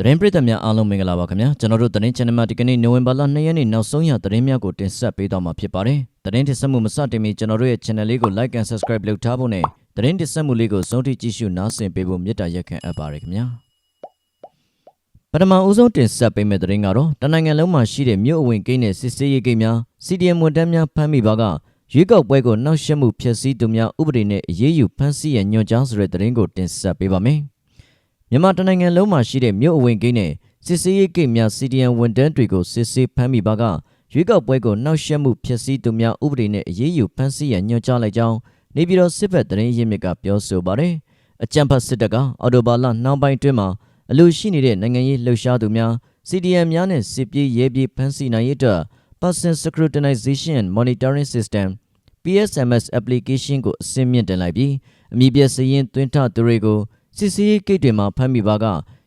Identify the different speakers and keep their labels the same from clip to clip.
Speaker 1: သတင်းပရိသတ်များအားလုံးမင်္ဂလာပါခင်ဗျာကျွန်တော်တို့သတင်း channel မှာဒီကနေ့နိုဝင်ဘာလ2ရက်နေ့နောက်ဆုံးရသတင်းများကိုတင်ဆက်ပေးသွားမှာဖြစ်ပါတယ်သတင်းတင်ဆက်မှုမစတင်မီကျွန်တော်တို့ရဲ့ channel လေးကို like and subscribe လုပ်ထားဖို့နဲ့သတင်းတင်ဆက်မှုလေးကိုဆုံးထိကြည့်ရှုနားဆင်ပေးဖို့မေတ္တာရက်ခံအပ်ပါတယ်ခင်ဗျာပထမဦးဆုံးတင်ဆက်ပေးမယ့်သတင်းကတော့တနိုင်ငံလုံးမှာရှိတဲ့မြို့အဝင်ကိန်းနဲ့စစ်ဆေးရေးကိန်းများ CDM ဝန်ထမ်းများဖမ်းမိပါကရွေးကောက်ပွဲကိုနှောက်ယှက်မှုဖျက်ဆီးသူများဥပဒေနဲ့အရေးယူဖမ်းဆီးရညွှန်ကြားဆိုတဲ့သတင်းကိုတင်ဆက်ပေးပါမယ် မြန်မာတနိုင်ငံလုံးမှာရှိတဲ့မြို့အဝင်ကိန်းနဲ့စစ်ဆေးရေးကိန်းများ CDM ဝန်ထမ်းတွေကိုစစ်ဆေးဖမ်းမိပါကရွေးကောက်ပွဲကိုနှောက်ယှက်မှုဖျက်ဆီးသူများဥပဒေနဲ့အရေးယူဖမ်းဆီးရညွှန်ကြားလိုက်ကြောင်းနေပြည်တော်စစ်ဘက်သတင်းရင်းမြစ်ကပြောဆိုပါတယ်အကြံဖတ်စစ်တပ်ကအော်တိုဘာလနှောင်းပိုင်းတွင်မှာအလို့ရှိနေတဲ့နိုင်ငံရေးလှုပ်ရှားသူများ CDM များနဲ့စစ်ပြေးရဲပြေးဖမ်းဆီးနိုင်ရေးအတွက် Person Scrutinization and Monitoring System PSMS application ကိုအစင်းမြင့်တင်လိုက်ပြီးအမည်ပြစရင်သွင်းထသူတွေကို စစ်ဆေးရေးဂိတ်တွေမှာဖမ်းမိပါက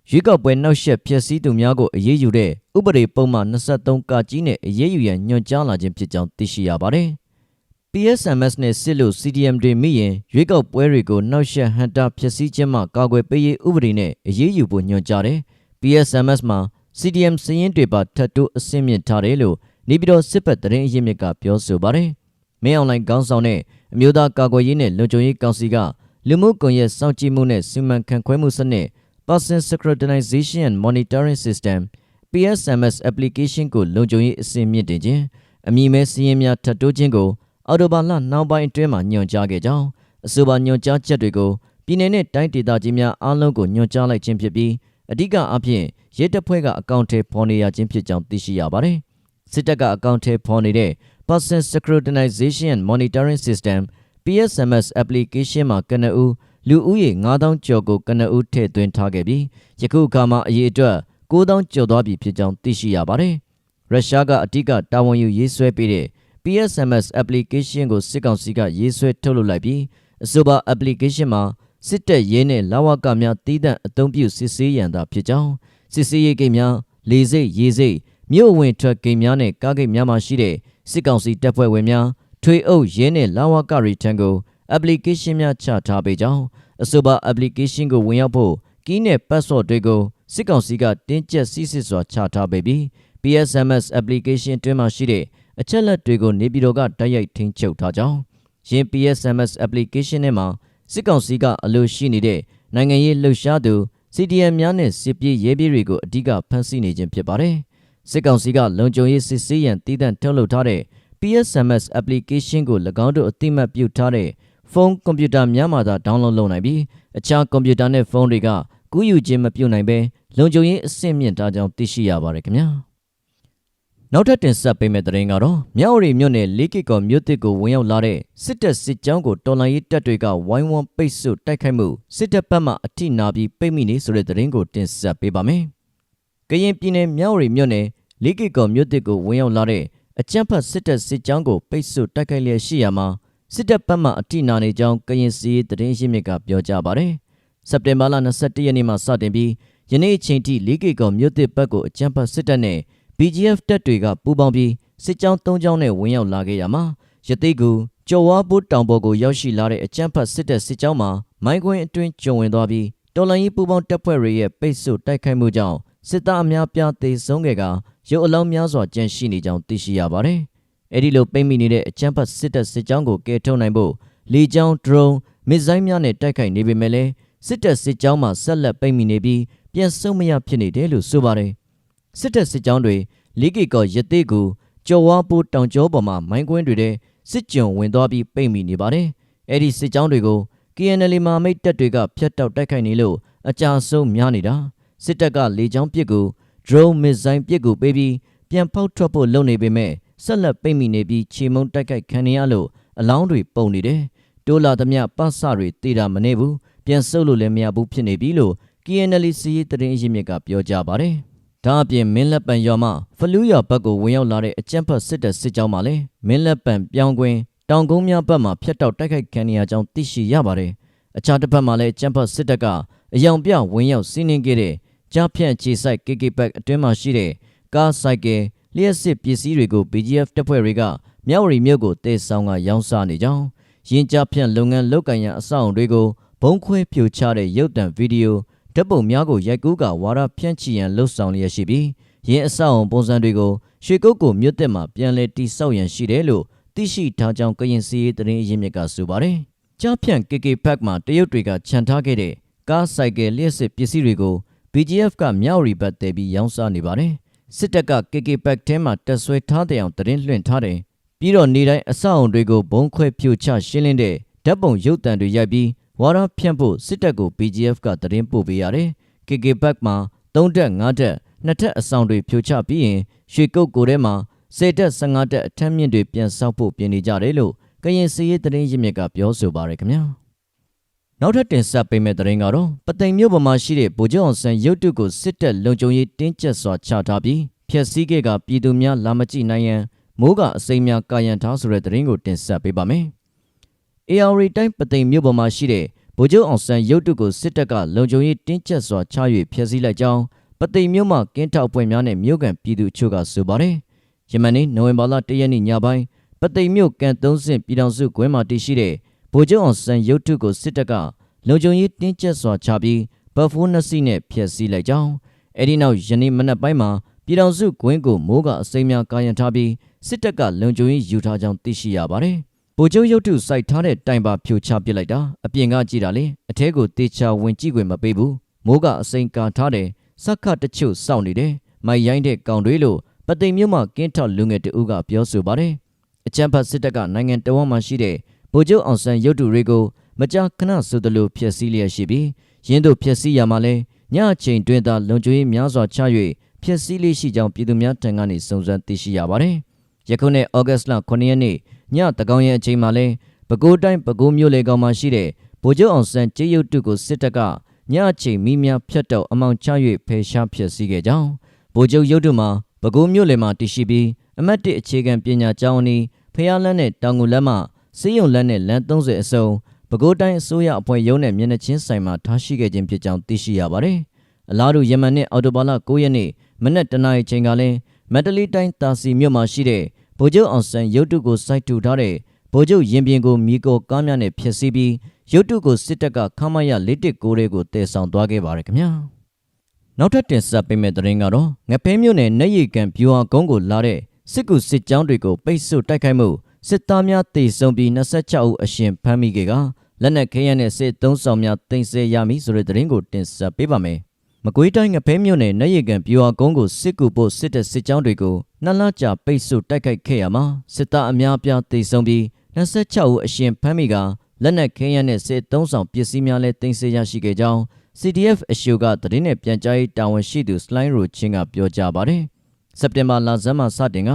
Speaker 1: ရွေးကောက်ပွဲနှောက်ယှက်ဖျက်ဆီးသူများကိုအရေးယူတဲ့ဥပဒေပုံမှန်23ကကြီးနဲ့အရေးယူရန်ညွှန်ကြားလာခြင်းဖြစ်ကြောင်းသိရှိရပါတယ်။ PSMS နဲ့စစ်လို့ CDM တွေမိရင်ရွေးကောက်ပွဲတွေကိုနှောက်ယှက်ဟန်တာဖျက်ဆီးခြင်းမှကာကွယ်ပေးရေးဥပဒေနဲ့အရေးယူဖို့ညွှန်ကြားတယ်။ PSMS မှာ CDM စရင်တွေပါထပ်တိုးအစင်းမြင့်ထားတယ်လို့နေပြည်တော်စစ်ဘက်သတင်းအရင်းမြစ်ကပြောဆိုပါတယ်။မင်းအွန်လိုင်းခေါင်းဆောင်နဲ့အမျိုးသားကာကွယ်ရေးနဲ့လုံခြုံရေးကောင်စီက လူမှုကွန်ရက်စောင့်ကြည့်မှုနဲ့စီမံခန့်ခွဲမှုစနစ် Person Scrutinization and Monitoring System PSMS application ကိုလုံခြုံရေးအစင်းမြင့်တင်ခြင်းအမည်မဲစည်းရင်းများထပ်တိုးခြင်းကိုအော်တိုဘာလနှောင်းပိုင်းအတွင်းမှာညွှန်ကြားခဲ့ကြောင်းအဆိုပါညွှန်ကြားချက်တွေကိုပြည်내နဲ့တိုင်းဒေသကြီးများအားလုံးကိုညွှန်ကြားလိုက်ခြင်းဖြစ်ပြီးအဓိကအဖြစ်ရဲတပ်ဖွဲ့ကအကောင့်ထဲဖော်နေရခြင်းဖြစ်ကြောင်းသိရှိရပါတယ်စစ်တပ်ကအကောင့်ထဲဖော်နေတဲ့ Person Scrutinization and Monitoring System PSMS application မှာကနဦးလူဦးရေ9000ကျော်ကိုကနဦးထည့်သွင်းထားခဲ့ပြီးယခုအခါမှာအရေးအတွက်9000ကျော်သွားပြီဖြစ်ကြောင်းသိရှိရပါတယ်။ရုရှားကအဓိကတာဝန်ယူရေးဆွဲပေးတဲ့ PSMS application ကိုစစ်ကောင်စီကရေးဆွဲထုတ်လုပ်လိုက်ပြီးအဆိုပါ application မှာစစ်တပ်ရဲနဲ့လာဝကများတည်တံ့အသုံးပြုစစ်ဆေးရန်သာဖြစ်ကြောင်းစစ်ဆေးရေးကိန်းများလေစိတ်ရေစိတ်မြို့ဝင်ထွက်ကိန်းများနဲ့ကားကိန်းများမှာရှိတဲ့စစ်ကောင်စီတပ်ဖွဲ့ဝင်များ ထွေအုပ်ရဲနဲ့လာဝကရီထံကို application များချထားပေးကြောင်းအဆိုပါ application ကိုဝင်ရောက်ဖို့ key နဲ့ password တွေကိုစစ်ကောင်စီကတင်းကျပ်စစ်စစ်စွာချထားပေးပြီး PSMS application တွင်မှရှိတဲ့အချက်လက်တွေကိုနေပြည်တော်ကတိုက်ရိုက်ထိန်းချုပ်ထားကြောင်းယင် PSMS application နဲ့မှာစစ်ကောင်စီကအလို့ရှိနေတဲ့နိုင်ငံရေးလှုပ်ရှားသူ CDM များနဲ့စစ်ပြေးရဲပြေးတွေကိုအဓိကဖမ်းဆီးနေခြင်းဖြစ်ပါတယ်စစ်ကောင်စီကလုံခြုံရေးစစ်ဆေးရန်တည်တံ့ထုတ်လုပ်ထားတဲ့ PSMS application ကို၎င်းတို့အသိမှတ်ပြုထားတဲ့ဖုန်းကွန်ပျူတာများမှသာ download လုပ်နိုင်ပြီးအခြားကွန်ပျူတာနဲ့ဖုန်းတွေကကူးယူခြင်းမပြုနိုင်ဘဲလုံခြုံရေးအဆင့်မြင့်ထားကြောင်းသိရှိရပါတယ်ခင်ဗျာနောက်ထပ်တင်ဆက်ပေးမယ့်သတင်းကတော့မြောက်ရီမြို့နယ်လေးကီကော်မြို့တစ်ကိုဝင်ရောက်လာတဲ့စစ်တပ်စစ်ကြောင်းကိုတော်လှန်ရေးတပ်တွေကဝိုင်းဝန်းပိတ်ဆို့တိုက်ခိုက်မှုစစ်တပ်ဘက်မှအထိနာပြီးပိတ်မိနေဆိုတဲ့သတင်းကိုတင်ဆက်ပေးပါမယ်ကရင်ပြည်နယ်မြောက်ရီမြို့နယ်လေးကီကော်မြို့တစ်ကိုဝင်ရောက်လာတဲ့ အကြမ်းဖက်စစ်တပ်စစ်ကြောင်းကိုပိတ်ဆို့တိုက်ခိုက်လျက်ရှိရာမှာစစ်တပ်ဘက်မှအထိနာနေကြောင်းကရင်စီရေးသတင်းရင်းမြစ်ကပြောကြားပါတယ်။စက်တင်ဘာလ22ရက်နေ့မှစတင်ပြီးယနေ့အချိန်ထိလေးကေကောင်မြို့သစ်ဘက်ကိုအကြမ်းဖက်စစ်တပ်နဲ့ BGF တပ်တွေကပူးပေါင်းပြီးစစ်ကြောင်း၃ကြောင်းနဲ့ဝင်ရောက်လာခဲ့ရမှာရသိကူကျော်ဝါဘိုးတောင်ပေါ်ကိုရောက်ရှိလာတဲ့အကြမ်းဖက်စစ်တပ်စစ်ကြောင်းမှာမိုင်းခွင်းအတွင်းကျုံဝင်သွားပြီးတော်လိုင်းရေးပူးပေါင်းတပ်ဖွဲ့တွေရဲ့ပိတ်ဆို့တိုက်ခိုက်မှုကြောင့်စစ်သားအများပြားသေဆုံးခဲ့ကရုပ်အလောင်းများစွာကျန်ရှိနေကြောင်းသိရှိရပါတယ်။အဲဒီလိုပိတ်မိနေတဲ့အကြမ်းဖက်စစ်တပ်စစ်ကြောင်းကိုကယ်ထုတ်နိုင်ဖို့လေကြောင်းဒရုန်းမစ်ဇိုင်းများနဲ့တိုက်ခိုက်နေပေမဲ့လည်းစစ်တပ်စစ်ကြောင်းမှာဆက်လက်ပိတ်မိနေပြီးပြန်ဆုတ်မရဖြစ်နေတယ်လို့ဆိုပါတယ်။စစ်တပ်စစ်ကြောင်းတွေလေးကီကောရသေးကူကြော်ဝါပိုးတောင်ကျောပေါ်မှာမိုင်းကွင်းတွေတဲ့စစ်ကြုံဝင်သွားပြီးပိတ်မိနေပါတယ်။အဲဒီစစ်ကြောင်းတွေကို KNL မာမိတ်တပ်တွေကဖျက်တောက်တိုက်ခိုက်နေလို့အကြဆုံးများနေတာစစ်တပ်ကလေကြောင်းပစ်ကူ drone missile ပစ်ကူပေးပြီးပြန်ဖောက်ထွက်ဖို့လုပ်နေပေမဲ့ဆက်လက်ပိတ်မိနေပြီးခြေမုံတိုက်ခိုက်ခံရလို့အလောင်းတွေပုံနေတယ်။တိုးလာသမျှပတ်စတွေတေးတာမနေဘူးပြန်ဆုပ်လို့လည်းမရဘူးဖြစ်နေပြီလို့ KNL စီးသတင်းရင်းမြစ်ကပြောကြားပါတယ်။ဒါအပြင်မင်းလက်ပံရွာမှာဖလူးရွာဘက်ကိုဝင်ရောက်လာတဲ့အကြမ်းဖက်စစ်တပ်စစ်ကြောင်းမှလည်းမင်းလက်ပံပြောင်းကွင်းတောင်ကုန်းများဘက်မှာဖျက်တောက်တိုက်ခိုက်ခံရကြောင်းသိရှိရပါတယ်။အခြားတစ်ဖက်မှာလည်းကြမ်းဖက်စစ်တပ်ကအယောင်ပြဝင်ရောက်စီးနင်းခဲ့တဲ့ ကြားဖြန့်ခြေဆိုင် KK ဘက်အတွင်းမှာရှိတဲ့ကားဆိုင်ကယ်လျှက်စစ်ပစ္စည်းတွေကို BGF တပ်ဖွဲ့တွေကမြောက်ရီမြို့ကိုတဲဆောင်ကရောင်းစားနေကြောင်းရင်းကြားဖြန့်လုပ်ငန်းလုပ်ကိုင်ရန်အဆောက်အုံတွေကိုဘုံခွဲပြိုချတဲ့ရုပ်တံဗီဒီယိုဓာတ်ပုံများကိုရိုက်ကူးကဝါဒဖြန့်ချီရန်လှုံ့ဆော်လျက်ရှိပြီးရင်းအဆောက်အုံပုံစံတွေကိုရွှေကုတ်ကိုမြို့တက်မှာပြန်လည်တိစောက်ရန်ရှိတယ်လို့သိရှိထားကြောင်းကရင်စီရေးသတင်းအရင်းမြစ်ကဆိုပါတယ်။ကြားဖြန့် KK Pack မှာတရုတ်တွေကခြံထားခဲ့တဲ့ကားဆိုင်ကယ်လျှက်စစ်ပစ္စည်းတွေကို BGF ကမြောက်ရီဘတ်တည်ပြီးရောင်းစားနေပါတယ်။စစ်တပ်က KK Pack ထဲမှာတက်ဆွဲထားတဲ့အောင်သတင်းလွှင့်ထားတယ်။ပြီးတော့နေတိုင်းအဆောက်အုံတွေကိုဘုံခွဲဖြိုချရှင်းလင်းတဲ့ဓာတ်ပုံရုပ်သံတွေရိုက်ပြီးဝါရဖြန့်ဖို့စစ်တပ်ကို BGF ကသတင်းပို့ပေးရတယ်။ KK Pack မှာ3တက်5တက်နှစ်ထပ်အဆောင်တွေဖြိုချပြီးရင်ရွှေကုတ်ကိုထဲမှာ10တက်15တက်အထက်မြင့်တွေပြန်ဆောက်ဖို့ပြင်နေကြတယ်လို့ကရင်စီရေးသတင်းရင်းမြစ်ကပြောဆိုပါရခင်ဗျာ နောက်ထပ်တင်ဆက်ပေးမယ့်သတင်းကတော့ပသိမ်မြို့ပေါ်မှာရှိတဲ့ဗိုလ်ချုပ်အောင်ဆန်းရုပ်တုကိုစစ်တပ်လုံခြုံရေးတင်းကျပ်စွာချထားပြီးဖျက်ဆီးခဲ့ကပြည်သူများလာမကြည့်နိုင်ရန်မိုးကအစိမ်းများကာယံထားဆိုတဲ့သတင်းကိုတင်ဆက်ပေးပါမယ်။ AR တိုင်းပသိမ်မြို့ပေါ်မှာရှိတဲ့ဗိုလ်ချုပ်အောင်ဆန်းရုပ်တုကိုစစ်တပ်ကလုံခြုံရေးတင်းကျပ်စွာချ၍ဖျက်ဆီးလိုက်ကြောင်းပသိမ်မြို့မှာကင်းထောက်ပွဲများနဲ့မြို့ကန်ပြည်သူအချို့ကဆိုပါတယ်။ယမန်နေ့နိုဝင်ဘာလ၁ရက်နေ့ညပိုင်းပသိမ်မြို့ကန်သုံးစင်ပြည်တော်စုကွင်းမှာတည်ရှိတဲ့ ဗိုလ်ချုပ်အောင်ဆန်းရုပ်တုကိုစစ်တပ်ကလုံခြုံရေးတင်းကျပ်စွာချပြီးဘတ်ဖိုးနှစ်စီးနဲ့ဖျက်ဆီးလိုက်ကြောင်းအဲဒီနောက်ယနေ့မနက်ပိုင်းမှာပြည်တော်စုကွင်းကိုမိုးကအစိမ်းများကာယံထားပြီးစစ်တပ်ကလုံခြုံရေးယူထားကြောင်းသိရှိရပါတယ်။ဗိုလ်ချုပ်ရုပ်တုစိုက်ထားတဲ့တိုင်ပါဖြိုချပစ်လိုက်တာအပြင်ကကြည့်တာလေအထဲကိုတေချာဝင်ကြည့်ခွင့်မပေးဘူးမိုးကအစိမ်းကာထားတယ်စက္ခတချို့စောင့်နေတယ်မိုက်ရိုင်းတဲ့ကောင်တွေလို့ပသိမ်မြို့မှာကင်းထောက်လူငယ်တဦးကပြောဆိုပါတယ်။အချမ်းဖတ်စစ်တပ်ကနိုင်ငံတော်ဝန်မှရှိတဲ့ ဗိုလ်ချုပ်အောင်ဆန်းရုပ်တုတွေကိုမကြာခဏဆိုသလိုဖျက်ဆီးလျက်ရှိပြီးရင်းတို့ဖျက်ဆီးရမှာလဲညအချိန်တွင်သာလုံခြုံရေးများစွာချ၍ဖျက်ဆီးလေးရှိကြောင်းပြည်သူများထံကနေစုံစမ်းသိရှိရပါတယ်။ယခုနှစ်ဩဂတ်လ9ရက်နေ့ညတကောင်ရဲ့အချိန်မှာလဲပဲခူးတိုင်းပဲခူးမြို့လေကောင်မှာရှိတဲ့ဗိုလ်ချုပ်အောင်ဆန်းကြေးရုပ်တုကိုစစ်တပ်ကညအချိန်မိများဖြတ်တော့အမောင်ချ၍ဖယ်ရှားဖျက်ဆီးခဲ့ကြောင်းဗိုလ်ချုပ်ရုပ်တုမှာပဲခူးမြို့လေမှာတည်ရှိပြီးအမတ်တစ်အခြေခံပညာကျောင်းအနီးဖျားလန်းနဲ့တောင်ငူလမ်းမှာ စေးရုံလမ်းနဲ့လမ်း30အစုံပဲခူးတိုင်းအစိုးရအဖွဲ့ရုံးနဲ့မျက်နှာချင်းဆိုင်မှာထားရှိခဲ့ခြင်းဖြစ်ကြောင်းသိရှိရပါတယ်။အလားတူယမန်နဲ့အော်တိုဘာလ9ရက်နေ့မနက်တနာရီချိန်ကလည်းမန္တလေးတိုင်းတာစီမြို့မှာရှိတဲ့ဗိုလ်ချုပ်အောင်ဆန်းရုပ်တုကိုစိုက်ထူထားတဲ့ဗိုလ်ချုပ်ရင်ပြင်ကိုမိကောကားများနဲ့ဖျက်ဆီးပြီးရုပ်တုကိုစစ်တပ်ကခမရ419တွေကိုတည်ဆောင်သွားခဲ့ပါတယ်ခင်ဗျာ။နောက်ထပ်တင်ဆက်ပေးမယ့်သတင်းကတော့ငဖဲမြို့နယ်နေရီကန်ဗျူဟာကုန်းကိုလာတဲ့စစ်ကူစစ်ကြောင်းတွေကိုပိတ်ဆို့တိုက်ခိုက်မှု စစ်သားများတေဆုံးပြီး26ဦးအရှင်ဖမ်းမိခဲ့ကလက်နက်ခဲယမ်းနဲ့စစ်သုံးဆောင်များတင်ဆက်ရမည်ဆိုတဲ့သတင်းကိုတင်ဆက်ပေးပါမယ်။မကွေးတိုင်းငဖဲမြို့နယ်နေရီကန်ဗျူဟာကုန်းကိုစစ်ကူဖို့စစ်တဲ့စစ်ကြောင်းတွေကိုနှစ်လကြာပိတ်ဆို့တိုက်ခိုက်ခဲ့ရမှာစစ်သားအများအပြားတေဆုံးပြီး26ဦးအရှင်ဖမ်းမိကလက်နက်ခဲယမ်းနဲ့စစ်သုံးဆောင်ပစ္စည်းများလည်းတင်ဆက်ရရှိခဲ့ကြောင်း CDF အရှိုကသတင်းနဲ့ပြန်ကြားရေးတာဝန်ရှိသူစလိုင်းရိုချင်းကပြောကြားပါတယ်။စက်တင်ဘာလဆန်းမှာစတင်က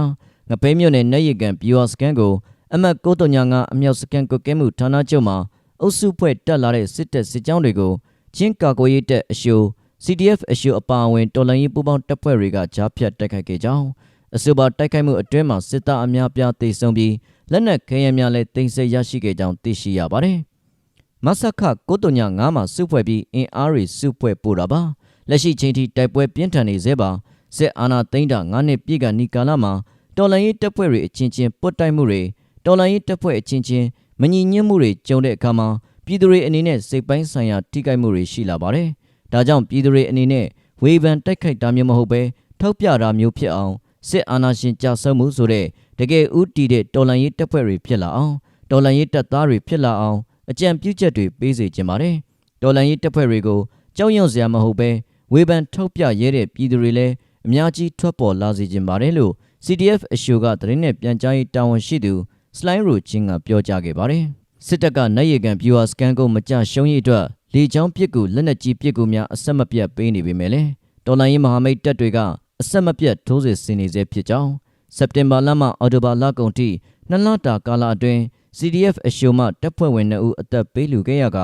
Speaker 1: ငပိမြို့နယ်နေရီကန်ဗျူဟာစကန်ကိုအမတ်995အမြောက်စကန်ကုတ်ကဲမှုဌာနချုပ်မှာအုပ်စုဖွဲ့တက်လာတဲ့စစ်တပ်စစ်ကြောင်းတွေကိုချင်းကာကွယ်ရေးတပ်အရှို CDF အရှိုအပါအဝင်တော်လှန်ရေးပူးပေါင်းတပ်ဖွဲ့တွေကကြားဖြတ်တိုက်ခိုက်ခဲ့ကြောင်းအဆိုပါတိုက်ခိုက်မှုအတွင်းမှာစစ်သားအများပြားသေဆုံးပြီးလက်နက်ခဲယမ်းများလည်းတင်ဆက်ရရှိခဲ့ကြောင်းသိရှိရပါတယ်။မဆခ995မှာစုဖွဲ့ပြီးအင်အားတွေစုဖွဲ့ပို့တာပါ။လက်ရှိချိန်ထိတိုက်ပွဲပြင်းထန်နေသေးပါစစ်အာဏာသိမ်းတာ9နှစ်ပြည့်ကနီကာလမှာ တော်လှန်ရေးတပ်ဖွဲ့တွေအချင်းချင်းပုတ်တိုက်မှုတွေတော်လှန်ရေးတပ်ဖွဲ့အချင်းချင်းမညီညွတ်မှုတွေကြုံတဲ့အခါမှာပြည်သူတွေအနေနဲ့စိတ်ပိုင်းဆိုင်ရာထိခိုက်မှုတွေရှိလာပါတယ်။ဒါကြောင့်ပြည်သူတွေအနေနဲ့ဝေဖန်တိုက်ခိုက်တာမျိုးမဟုတ်ဘဲထောက်ပြတာမျိုးဖြစ်အောင်စစ်အာဏာရှင်ကြာဆုံးမှုဆိုတဲ့တကယ်ဥတီတဲ့တော်လှန်ရေးတပ်ဖွဲ့တွေဖြစ်လာအောင်တော်လှန်ရေးတပ်သားတွေဖြစ်လာအောင်အကြံပြုချက်တွေပေးစေချင်ပါတယ်။တော်လှန်ရေးတပ်ဖွဲ့တွေကိုကြောက်ရွံ့စရာမဟုတ်ဘဲဝေဖန်ထောက်ပြရဲတဲ့ပြည်သူတွေလည်းအများကြီးထွက်ပေါ်လာစေချင်ပါတယ်လို့ CDF အရှိုကသတင်းနဲ့ပြန်ကြားရေးတာဝန်ရှိသူစလိုင်းရိုချင်းကပြောကြားခဲ့ပါတယ်။စစ်တပ်ကနိုင်ရီကန်ဗျူဟာစကန်ကိုမကြရှုံးရည်အတွက်လေချောင်းပစ်ကူလက်နက်ကြီးပစ်ကူများအဆက်မပြတ်ပေးနေပေမဲ့လည်းတော်လိုင်းရေးမဟာမိတ်တပ်တွေကအဆက်မပြတ်ထိုးစစ်ဆင်နေစေဖြစ်ကြောင်းစက်တင်ဘာလမှအော်တိုဘာလကုန်ထိနှစ်လတာကာလအတွင်း CDF အရှိုမတပ်ဖွဲ့ဝင်2ဦးအသက်ပေးလူခဲ့ရက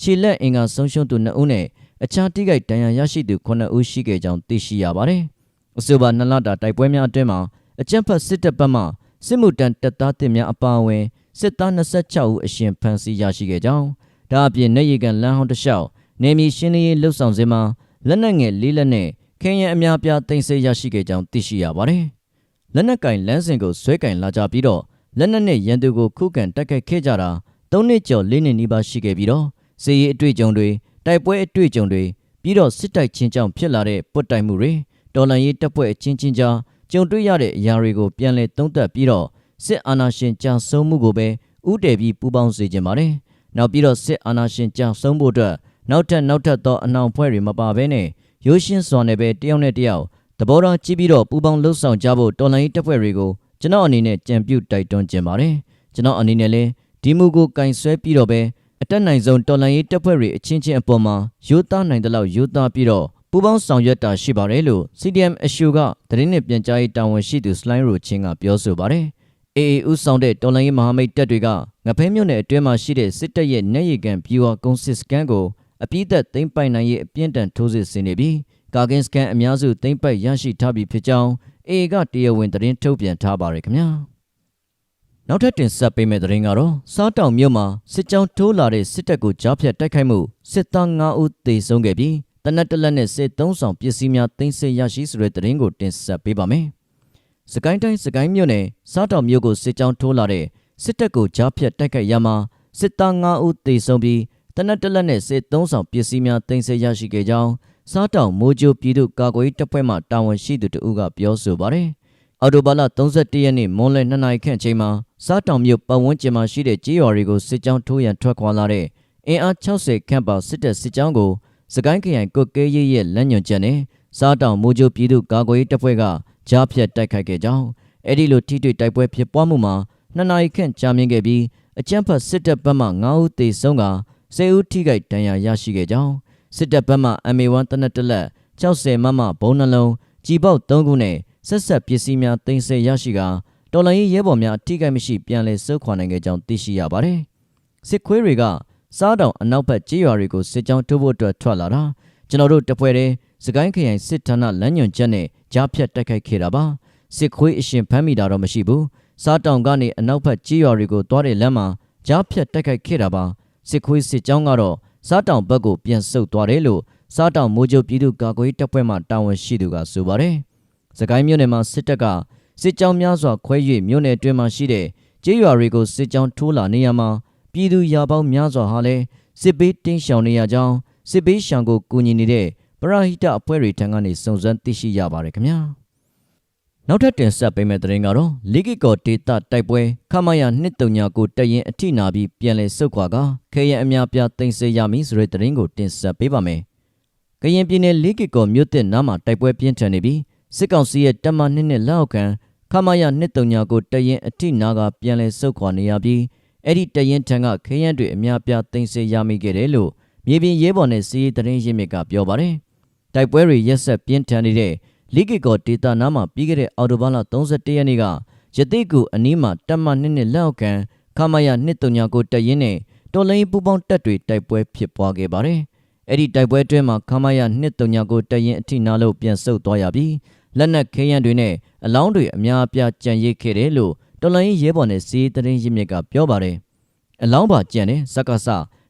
Speaker 1: ခြေလက်အင်္ဂါဆုံးရှုံးသူ2ဦးနဲ့အခြားတိကိတ်ဒဏ်ရာရရှိသူ9ဦးရှိခဲ့ကြောင်းသိရှိရပါတယ်။ အဆိုပါနှစ်လတာတိုက်ပွဲများအတွင်းမှာအကြမ်းဖက်စစ်တပ်ဘက်မှစစ်မှုတန်းတပ်သားတင်များအပါအဝင်စစ်သား26ဦးအရှင်ဖမ်းဆီးရရှိခဲ့ကြောင်းဒါအပြင်နေရီကန်လမ်းဟောင်းတစ်လျှောက်နေမီရှင်းလင်းရေးလှုပ်ဆောင်စဉ်မှာလက်နက်ငယ်လေးလက်နဲ့ခင်းရန်အများပြားတင်ဆက်ရရှိခဲ့ကြောင်းသိရှိရပါတယ်။လက်နက်ကင်လမ်းစဉ်ကိုဆွဲကင်လာကြပြီးတော့လက်နက်နဲ့ရန်သူကိုခုခံတိုက်ခိုက်ခဲ့ကြတာ၃နှစ်ကျော်၄နှစ်နီးပါးရှိခဲ့ပြီးတော့စီရေးအတွေ့အကြုံတွေတိုက်ပွဲအတွေ့အကြုံတွေပပြီးတော့စစ်တိုက်ချင်းကြောင့်ဖြစ်လာတဲ့ပွတ်တိုက်မှုတွေ တော်လှန်ရေးတပ်ဖွဲ့အချင်းချင်းကြားကြုံတွေ့ရတဲ့အရာတွေကိုပြန်လည်သုံးသပ်ပြီးတော့စစ်အာဏာရှင်ကြာဆုံးမှုကိုပဲဥတည်ပြီးပူးပေါင်းစေခြင်းပါတယ်။နောက်ပြီးတော့စစ်အာဏာရှင်ကြာဆုံးဖို့အတွက်နောက်ထပ်နောက်ထပ်သောအနှောင်ဖွဲ့တွေမပါဘဲနဲ့ရိုးရှင်းစွာနဲ့ပဲတယောက်နဲ့တယောက်သဘောထားကြည့်ပြီးတော့ပူးပေါင်းလှုပ်ဆောင်ကြဖို့တော်လှန်ရေးတပ်ဖွဲ့တွေကိုကျွန်တော်အနေနဲ့ကြံပြုတိုက်တွန်းခြင်းပါတယ်။ကျွန်တော်အနေနဲ့လည်းဒီမူကိုကင်ဆွဲပြီးတော့ပဲအတက်နိုင်ဆုံးတော်လှန်ရေးတပ်ဖွဲ့တွေအချင်းချင်းအပေါ်မှာရိုးသားနိုင်တဲ့လောက်ရိုးသားပြီးတော့ ပူးပေါင်းဆောင်ရွက်တာရှိပါတယ်လို့ CDM အရှူကသတင်းနဲ့ပြန်ကြားရေးတာဝန်ရှိသူစလိုင်းရိုချင်းကပြောဆိုပါတယ်။ AA ဦးဆောင်တဲ့တော်လှန်ရေးမဟာမိတ်တပ်တွေကငဖဲမြို့နယ်အတွင်းမှာရှိတဲ့စစ်တပ်ရဲ့နေရီကန်ပြူဟာကုန်းစစ်စကန်ကိုအပြည့်သက်သိမ်းပိုက်နိုင်ရေးအပြင်းထန်ထိုးစစ်ဆင်နေပြီးကာကင်စကန်အများစုသိမ်းပိုက်ရရှိထားပြီးဖြစ်ကြောင်း AA ကတရားဝင်သတင်းထုတ်ပြန်ထားပါတယ်ခင်ဗျာ။နောက်ထပ်တင်ဆက်ပေးမယ့်သတင်းကတော့စားတောင်မြို့မှာစစ်ကြောင်းထိုးလာတဲ့စစ်တပ်ကိုကြားဖြတ်တိုက်ခိုက်မှုစစ်သား9ဦးသေဆုံးခဲ့ပြီး တနက်တလက်နဲ့စစ်သုံးဆောင်ပစ္စည်းများသိမ်းဆည်းရရှိဆိုတဲ့သတင်းကိုတင်ဆက်ပေးပါမယ်။စကိုင်းတိုင်းစကိုင်းမြို့နယ်စားတောင်မြို့ကိုစစ်ကြောင်းထိုးလာတဲ့စစ်တပ်ကိုကြားဖြတ်တိုက်ခိုက်ရမှာစစ်သား9ဦးသေဆုံးပြီးတနက်တလက်နဲ့စစ်သုံးဆောင်ပစ္စည်းများသိမ်းဆည်းရရှိခဲ့ကြောင်းစားတောင်မိုးကြိုပြည်သူ့ကာကွယ်ရေးတပ်ဖွဲ့မှတာဝန်ရှိသူတဦးကပြောဆိုပါတယ်။အော်တိုဘာလ31ရက်နေ့မွန်းလယ်2နာရီခန့်ချိန်မှာစားတောင်မြို့ပတ်ဝန်းကျင်မှာရှိတဲ့ကြေးရွာတွေကိုစစ်ကြောင်းထိုးရန်ထွက်ခွာလာတဲ့အင်အား60ခန့်ပါစစ်တပ်စစ်ကြောင်းကို စကိုင်းခရိုင်ကုတ်ကဲရေးရဲ့လက်ညွန်ချက်နဲ့စားတောင်မိုးကြိုပြည်သူ့ကာကွယ်ရေးတပ်ဖွဲ့ကကြားဖြတ်တိုက်ခိုက်ခဲ့ကြောင်းအဲ့ဒီလိုထိတွေ့တိုက်ပွဲဖြစ်ပွားမှုမှာနှစ်နာရီခန့်ကြာမြင့်ခဲ့ပြီးအကြမ်းဖက်စစ်တပ်ဘက်မှ9ဦးသေဆုံးက10ဦးထိခိုက်ဒဏ်ရာရရှိခဲ့ကြောင်းစစ်တပ်ဘက်မှ MA1 တနက်တလက်60မမဘုံနှလုံးကြီးပေါက်3ခုနဲ့ဆက်ဆက်ပစ္စည်းများတင်ဆက်ရရှိကတော်လိုင်းရဲဘော်များအထိကိမရှိပြန်လည်ဆုတ်ခွာနိုင်ခဲ့ကြောင်းသိရှိရပါတယ်စစ်ခွေးတွေက စားတောင်အနောက်ဘက်ကြေးရွာတွေကိုစစ်ကြောင်းထိုးဖို့အတွက်ထွက်လာတာကျွန်တော်တို့တပွဲတည်းစကိုင်းခရိုင်စစ်ဌာနလမ်းညွန်ချက်နဲ့ကြားဖြတ်တိုက်ခိုက်ခဲ့တာပါစစ်ခွေးအရှင်ဖမ်းမိတာတော့မရှိဘူးစားတောင်ကနေအနောက်ဘက်ကြေးရွာတွေကိုသွားတဲ့လမ်းမှာကြားဖြတ်တိုက်ခိုက်ခဲ့တာပါစစ်ခွေးစစ်ကြောင်းကတော့စားတောင်ဘက်ကိုပြန်ဆုတ်သွားတယ်လို့စားတောင်မိုးကြိုပြည်သူ့ကာကွယ်တပ်ဖွဲ့မှတာဝန်ရှိသူကဆိုပါတယ်။စကိုင်းမြို့နယ်မှာစစ်တပ်ကစစ်ကြောင်းများစွာခွဲ၍မြို့နယ်အတွင်းမှာရှိတဲ့ကျေးရွာတွေကိုစစ်ကြောင်းထိုးလာနေရမှာ ပြည်သူရာပေါင်းများစွာဟာလည်းစစ်ဘေးတင်းရှောင်နေရကြောင်းစစ်ဘေးရှောင်ကိုကူညီနေတဲ့ပရဟိတအဖွဲ့တွေထံကနေစုံစမ်းသိရှိရပါတယ်ခင်ဗျာ။နောက်ထပ်တင်ဆက်ပေးမယ့်သတင်းကတော့လီဂီကောဒေတာတိုက်ပွဲခမရ239ကိုတက်ရင်အထိနာပြီးပြန်လည်ဆုတ်ခွာကခဲရန်အများပြသိမ်းဆည်းရမည်ဆိုတဲ့သတင်းကိုတင်ဆက်ပေးပါမယ်။ကရင်ပြည်နယ်လီဂီကောမြို့တစ်နားမှာတိုက်ပွဲပြင်းထန်နေပြီးစစ်ကောင်စီရဲ့တပ်မနှစ်နှစ်လက်အောက်ခံခမရ239ကိုတက်ရင်အထိနာကပြန်လည်ဆုတ်ခွာနေရပြီး အဲ့ဒီတက်ရင်ထံကခဲရန်တွေအများပြသိမ်းဆည်းရမိခဲ့တယ်လို့မြေပြင်ရဲဘော်နဲ့စီးရီးသတင်းရင်းမြစ်ကပြောပါတယ်။တိုက်ပွဲတွေရက်ဆက်ပြင်းထန်နေတဲ့လီဂီကောဒေတာနားမှာပြီးခဲ့တဲ့အော်တိုဘာလ31ရက်နေ့ကယသိကူအနီးမှာတပ်မနှစ်နှစ်လက်အောက်ခံခမရ239ကိုတက်ရင်နဲ့တော်လိုင်းပူပေါင်းတပ်တွေတိုက်ပွဲဖြစ်ပွားခဲ့ပါတယ်။အဲ့ဒီတိုက်ပွဲအတွင်းမှာခမရ239ကိုတက်ရင်အထိနာလို့ပြန်ဆုတ်သွားရပြီးလက်နက်ခဲယမ်းတွေနဲ့အလောင်းတွေအများအပြားကြံရိတ်ခဲ့တယ်လို့ တော်လိုင်းရဲဘော်နဲ့စီးသတင်းရင်းမြစ်ကပြောပါတယ်။အလောင်းပါကြံတဲ့စက္ကစ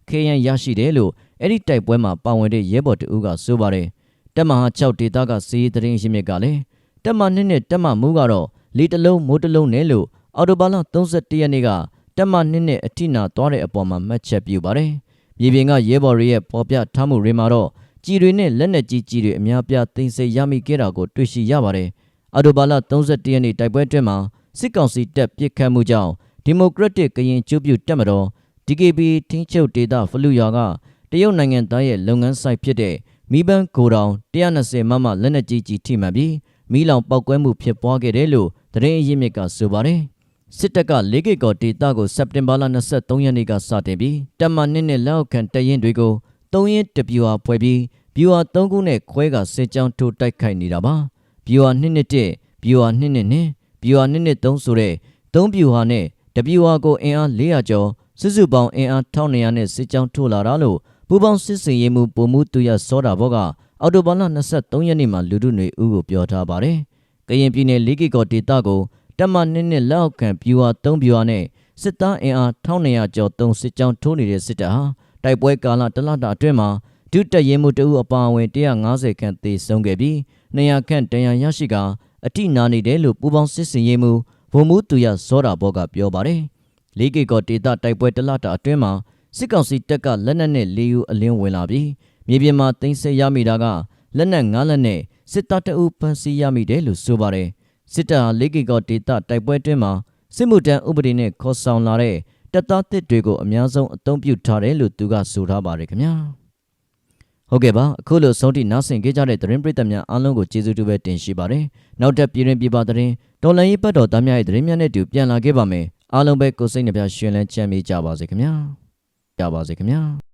Speaker 1: ခဲယမ်းရရှိတယ်လို့အဲ့ဒီတိုက်ပွဲမှာပါဝင်တဲ့ရဲဘော်တဦးကဆိုပါတယ်။တက်မဟာ6ဒေသကစီးသတင်းရင်းမြစ်ကလည်းတက်မနှစ်နဲ့တက်မမူကတော့လေတလုံးမိုးတလုံးနဲ့လို့အော်တိုဘာလ31ရက်နေ့ကတက်မနှစ်နဲ့အထိနာသွားတဲ့အပေါ်မှာမှတ်ချက်ပြုပါတယ်။မြေပြင်ကရဲဘော်တွေရဲ့ပေါ်ပြထားမှုတွေမှာတော့ကြည်တွေနဲ့လက်နက်ကြီးကြီးတွေအများပြသိမ်းဆည်းရမိခဲ့တာကိုတွေ့ရှိရပါတယ်။အော်တိုဘာလ31ရက်နေ့တိုက်ပွဲအတွင်းမှာ စစ်ကောင်စီတပ်ပစ်ခတ်မှုကြောင့်ဒီမိုကရက်တစ်ကရင်ကျူးပြူတက်မတော် DKB ထင်းချုပ်ဒေတာဖလူရွာကတရုတ်နိုင်ငံသားရဲ့လုပ်ငန်းဆိုင်ဖြစ်တဲ့မီဘန်ဂိုတောင်120မမလက်နက်ကြီးကြီးထိမှန်ပြီးမီးလောင်ပောက်ကွဲမှုဖြစ်ပွားခဲ့တယ်လို့သတင်းအရင်းမြစ်ကဆိုပါတယ်။စစ်တပ်က၄ကီကောဒေတာကိုစက်တင်ဘာလ23ရက်နေ့ကစတင်ပြီးတပ်မနှစ်နဲ့လက်အောက်ခံတရင်တွေကို၃ရင်တပြူဟာဖွဲ့ပြီးဗျူဟာ၃ခုနဲ့ခွဲကစစ်ကြောင်းထိုးတိုက်ခိုက်နေတာပါ။ဗျူဟာ2နှစ်1ဗျူဟာ2နှစ်2 ဗျူဟာ2နှစ်3ဆိုတဲ့၃ဗျူဟာနဲ့တဗျူဟာကိုအင်အား400ကျော်စုစုပေါင်းအင်အား1200နဲ့စစ်ကြောင်းထိုးလာတာလို့ပူပေါင်းစစ်စင်ရေးမှုပုံမှုတူရစောတာဘောကအော်တိုဘာလ23ရက်နေ့မှာလူထုနေဦးကိုပြောထားပါတယ်။ကရင်ပြည်နယ်လေးကီကောဒေတာကိုတပ်မနှစ်နှစ်လက်အောက်ခံဗျူဟာ3ဗျူဟာနဲ့စစ်သားအင်အား1200ကျော်သုံးစစ်ကြောင်းထိုးနေတဲ့စစ်တပ်ဟာတိုက်ပွဲကာလတလတာအတွင်းမှာဒုတက်ရင်မှုတအုပ်အပါအဝင်150ခန့်သေဆုံးခဲ့ပြီး200ခန့်တန်ရာရရှိက အထိနာနေတယ်လို့ပူပေါင်းစစ်စင်ရေးမှုဗိုလ်မှူးသူရစောတာဘောကပြောပါတယ်။လေးကီကောဒေတာတိုက်ပွဲတလတာအတွင်းမှာစစ်ကောင်စီတပ်ကလက်နက်နဲ့လေယူအလင်းဝင်လာပြီးမြေပြင်မှာတင်ဆက်ရမိတာကလက်နက်၅လက်နဲ့စစ်သားတအုပ်ဖမ်းဆီးရမိတယ်လို့ဆိုပါတယ်စစ်တပ်ဟာ၄ကီကောဒေတာတိုက်ပွဲတွင်းမှာစစ်မှုထမ်းဥပဒေနဲ့ခေါ်ဆောင်လာတဲ့တပ်သားတစ်တွေကိုအများဆုံးအသုံးပြုထားတယ်လို့သူကဆိုထားပါတယ်ခင်ဗျာ ဟုတ်ကဲ့ပါအခုလိုဆုံးထိနားဆင်ကြကြတဲ့သတင်းပရိသတ်များအားလုံးကိုကျေးဇူးတူပဲတင်ရှိပါတယ်နောက်ထပ်ပြည်တွင်ပြည်ပသတင်းတော်လန်ရေးပတ်တော်သားများရဲ့သတင်းများနဲ့အတူပြန်လာခဲ့ပါမယ်အားလုံးပဲကိုယ်စိတ်နှပြရှင်လန်းချမ်းမြေ့ကြပါစေခင်ဗျာကြပါစေခင်ဗျာ